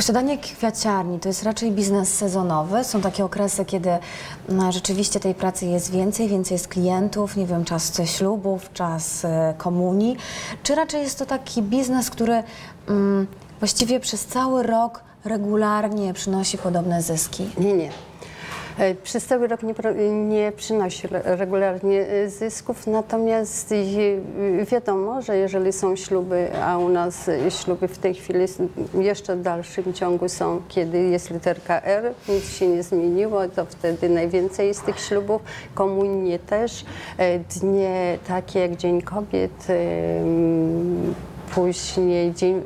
Posiadanie kwiaciarni to jest raczej biznes sezonowy. Są takie okresy, kiedy no, rzeczywiście tej pracy jest więcej, więcej jest klientów, nie wiem, czas ślubów, czas e, komunii. Czy raczej jest to taki biznes, który mm, właściwie przez cały rok regularnie przynosi podobne zyski? Nie, nie. E, Przez cały rok nie, nie przynosi re- regularnie e, zysków, natomiast je- wiadomo, że jeżeli są śluby, a u nas e, śluby w tej chwili jeszcze w dalszym ciągu są, kiedy jest literka R, nic się nie zmieniło, to wtedy najwięcej jest tych ślubów, komunie też, e, dnie takie jak Dzień Kobiet, Później dzień,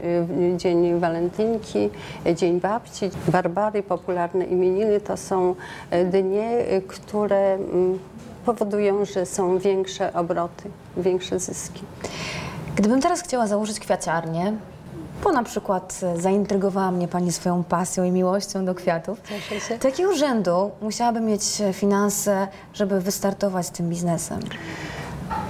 y, dzień Walentynki, Dzień Babci, Barbary, popularne imieniny to są y, dnie, y, które mm, powodują, że są większe obroty, większe zyski. Gdybym teraz chciała założyć kwiaciarnię, bo na przykład e, zaintrygowała mnie Pani swoją pasją i miłością do kwiatów, Cieszę się. to jakiego rzędu musiałabym mieć e, finanse, żeby wystartować z tym biznesem?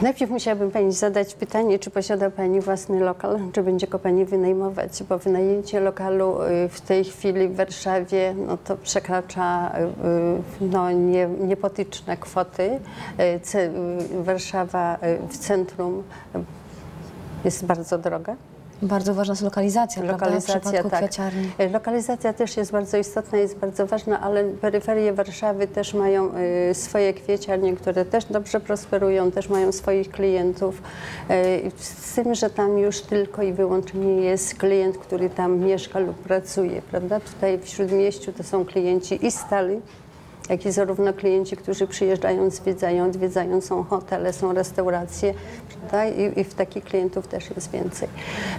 Najpierw musiałabym Pani zadać pytanie, czy posiada Pani własny lokal, czy będzie go Pani wynajmować, bo wynajęcie lokalu y, w tej chwili w Warszawie no to przekracza y, y, no, nie, niepotyczne kwoty. Warszawa w centrum jest bardzo droga. Bardzo ważna jest lokalizacja, prawda? W tak. kwiaciarni. E, Lokalizacja też jest bardzo istotna, jest bardzo ważna, ale peryferie Warszawy też mają e, swoje kwieciarnie, które też dobrze prosperują, też mają swoich klientów. E, Z tym, że tam już tylko i wyłącznie jest klient, który tam mieszka lub pracuje, prawda? Tutaj w Śródmieściu to są klienci i stali, jak i zarówno klienci, którzy przyjeżdżają, zwiedzają, odwiedzają, są hotele, są restauracje, prawda? I, i w takich klientów też jest więcej.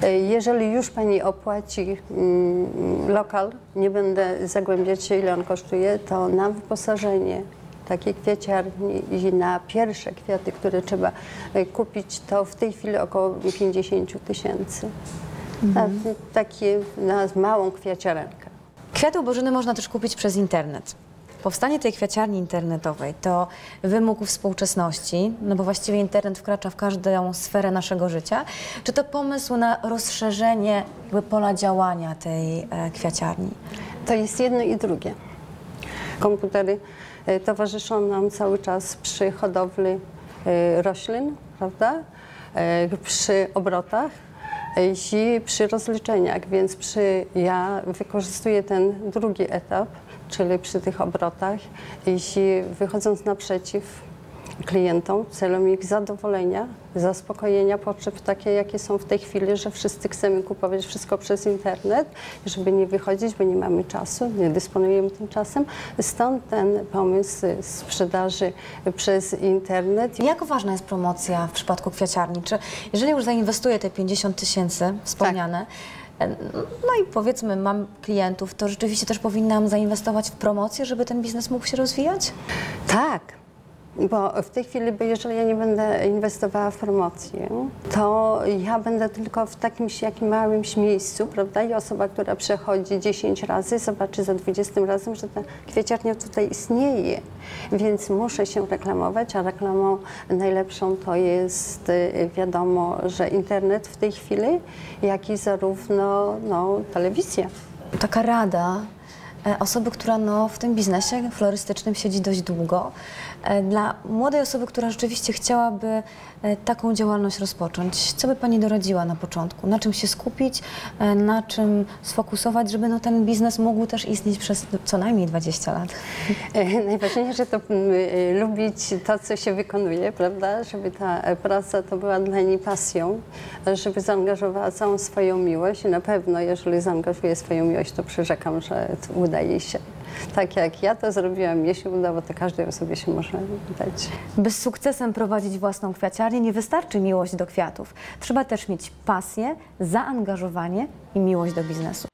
E, Jeżeli już Pani opłaci mm, lokal, nie będę zagłębiać się, ile on kosztuje, to na wyposażenie takiej kwieciarni i na pierwsze kwiaty, które trzeba e, kupić, to w tej chwili około 50 tysięcy. Na Takie na małą kwiaciarenkę. Kwiaty ubożyny można też kupić przez internet. Powstanie tej kwiaciarni internetowej to wymóg współczesności, no bo właściwie internet wkracza w każdą sferę naszego życia. Czy to pomysł na rozszerzenie jakby pola działania tej e, kwiaciarni? To jest jedno i drugie. Komputery e, towarzyszą nam cały czas przy hodowli e, roślin, prawda? Przy obrotach i przy rozliczeniach, więc przy, ja wykorzystuję ten drugi etap, czyli przy tych obrotach i wychodząc naprzeciw klientom celem ich zadowolenia, zaspokojenia potrzeb takie, jakie są w tej chwili, że wszyscy chcemy kupować wszystko przez internet, żeby nie wychodzić, bo nie mamy czasu, nie dysponujemy tym czasem. Stąd ten pomysł sprzedaży przez internet. Jak ważna jest promocja w przypadku kwiaciarni? Czy jeżeli już zainwestuję te 50 tysięcy wspomniane, e, no i powiedzmy mam klientów, to rzeczywiście też powinnam zainwestować w promocję, żeby ten biznes mógł się rozwijać? Tak. Bo w tej chwili, jeżeli ja nie będę inwestowała w promocję, to ja będę tylko w takimś jakim małymś miejscu, prawda? I osoba, która przechodzi 10 razy, zobaczy za 20 razem, że ta kwieciarnia tutaj istnieje. Więc muszę się reklamować, a reklamą najlepszą to jest y, wiadomo, że internet w tej chwili, jak i zarówno no, telewizja. Taka rada osoby, która no, w tym biznesie florystycznym siedzi dość długo, e, dla młodej osoby, która rzeczywiście chciałaby e, taką działalność rozpocząć, co by Pani doradziła na początku? Na czym się skupić, e, na czym sfokusować, żeby no, ten biznes mógł też istnieć przez co najmniej 20 lat? E, Najważniejsze to mm, e, lubić to, co się wykonuje, prawda? Żeby ta e, praca to była dla niej pasją, żeby zaangażowała całą swoją miłość i na pewno, jeżeli zaangażuje swoją miłość, to przyrzekam, że uda jej się. Tak jak ja to zrobiłam, się udało, to każdej osobie się może udać. By z sukcesem prowadzić własną kwiaciarnię, nie wystarczy miłość do kwiatów. Trzeba też mieć pasję, zaangażowanie i miłość do biznesu.